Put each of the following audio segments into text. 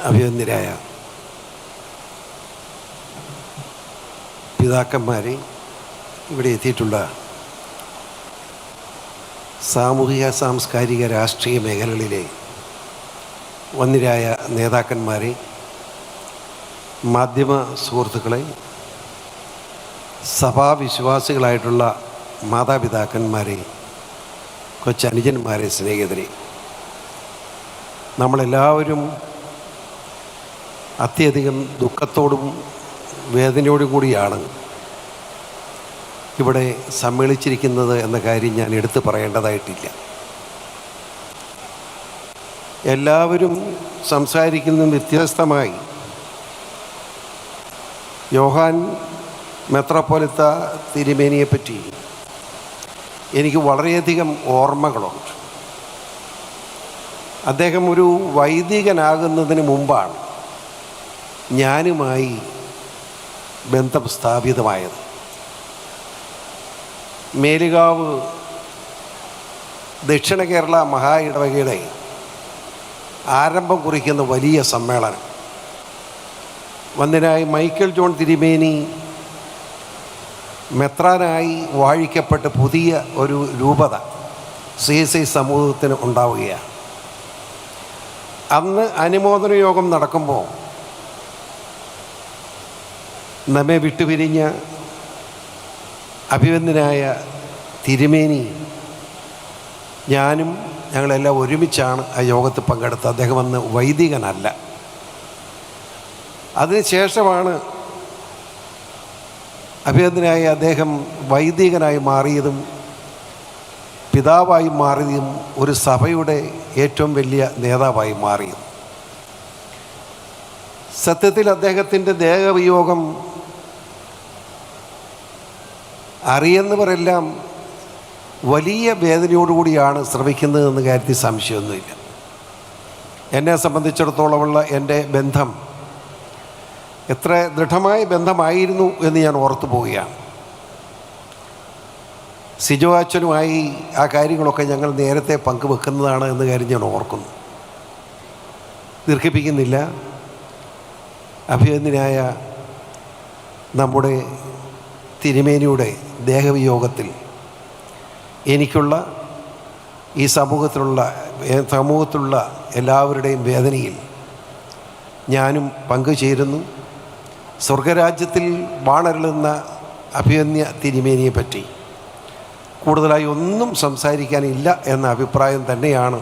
അഭിനന്ദരായ പിതാക്കന്മാരെ ഇവിടെ എത്തിയിട്ടുള്ള സാമൂഹിക സാംസ്കാരിക രാഷ്ട്രീയ മേഖലകളിലെ വന്നിരായ നേതാക്കന്മാരെ മാധ്യമ സുഹൃത്തുക്കളെ സഭാവിശ്വാസികളായിട്ടുള്ള മാതാപിതാക്കന്മാരെ കൊച്ചനുജന്മാരെ സ്നേഹിതരെ നമ്മളെല്ലാവരും അത്യധികം ദുഃഖത്തോടും വേദനയോടും കൂടിയാണ് ഇവിടെ സമ്മേളിച്ചിരിക്കുന്നത് എന്ന കാര്യം ഞാൻ എടുത്തു പറയേണ്ടതായിട്ടില്ല. എല്ലാവരും സംസാരിക്കുന്നതും വ്യത്യസ്തമായി യോഹാൻ മെത്രോപ്പൊലിത്ത തിരുമേനിയെപ്പറ്റി എനിക്ക് വളരെയധികം ഓർമ്മകളുണ്ട്. അദ്ദേഹം ഒരു വൈദികനാകുന്നതിന് മുമ്പാണ് ഞാനുമായി ബന്ധം സ്ഥാപിതമായത്. മേലുകാവ് ദക്ഷിണ കേരള മഹാ ഇടവകയുടെ ആരംഭം കുറിക്കുന്ന വലിയ സമ്മേളനം. വന്നിനായി മൈക്കൽ ജോൺ തിരുമേനി മെത്രാനായി വാഴിക്കപ്പെട്ട് പുതിയ ഒരു രൂപത സി എസ് ഐ സമൂഹത്തിന് ഉണ്ടാവുകയാണ്. അന്ന് അനുമോദന യോഗം നടക്കുമ്പോൾ നമ്മെ വിട്ടുപിരിഞ്ഞ അഭിവന്ദനായ തിരുമേനി ഞാനും ഞങ്ങളെല്ലാം ഒരുമിച്ചാണ് ആ യോഗത്തിൽ പങ്കെടുത്തത്. അദ്ദേഹം അന്ന് വൈദികനല്ല. അതിനുശേഷമാണ് അഭിനന്ദനായ അദ്ദേഹം വൈദികനായി മാറിയതും പിതാവായി മാറിയതും ഒരു സഭയുടെ ഏറ്റവും വലിയ നേതാവായി മാറിയതും. സത്യത്തിൽ അദ്ദേഹത്തിന്റെ ദേഹവിയോഗം അറിയുന്നവരെല്ലാം വലിയ വേദനയോടുകൂടിയാണ് ശ്രമിക്കുന്നതെന്ന് കാര്യത്തിൽ സംശയമൊന്നുമില്ല. എന്നെ സംബന്ധിച്ചിടത്തോളമുള്ള എന്റെ ബന്ധം എത്ര ദൃഢമായ ബന്ധമായിരുന്നു എന്ന് ഞാൻ ഓർത്തു പോവുകയാണ്. സിജോ അച്ഛനുമായി ആ കാര്യങ്ങളൊക്കെ ഞങ്ങൾ നേരത്തെ പങ്കുവെക്കുന്നതാണ് എന്ന കാര്യം ഞാൻ ഓർക്കുന്നു. ദീർഘിപ്പിക്കുന്നില്ല. അഭിനന്ദനായ നമ്മുടെ തിരുമേനിയുടെ ദേഹവിയോഗത്തിൽ എനിക്കുള്ള ഈ സമൂഹത്തിലുള്ള സമൂഹത്തിലുള്ള എല്ലാവരുടെയും വേദനയിൽ ഞാനും പങ്കുചേരുന്നു. സ്വർഗരാജ്യത്തിൽ വാണരുളുന്ന അഭിമന്യ തിരുമേനിയെ പറ്റി കൂടുതലായി ഒന്നും സംസാരിക്കാനില്ല എന്ന അഭിപ്രായം തന്നെയാണ്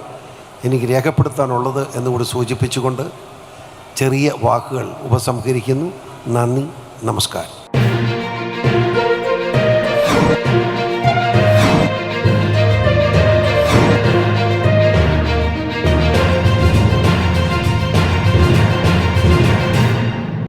എനിക്ക് രേഖപ്പെടുത്താനുള്ളത് എന്നുകൂടി സൂചിപ്പിച്ചുകൊണ്ട് ചെറിയ വാക്കുകൾ ഉപസംഹരിക്കുന്നു. നന്ദി നമസ്കാരം.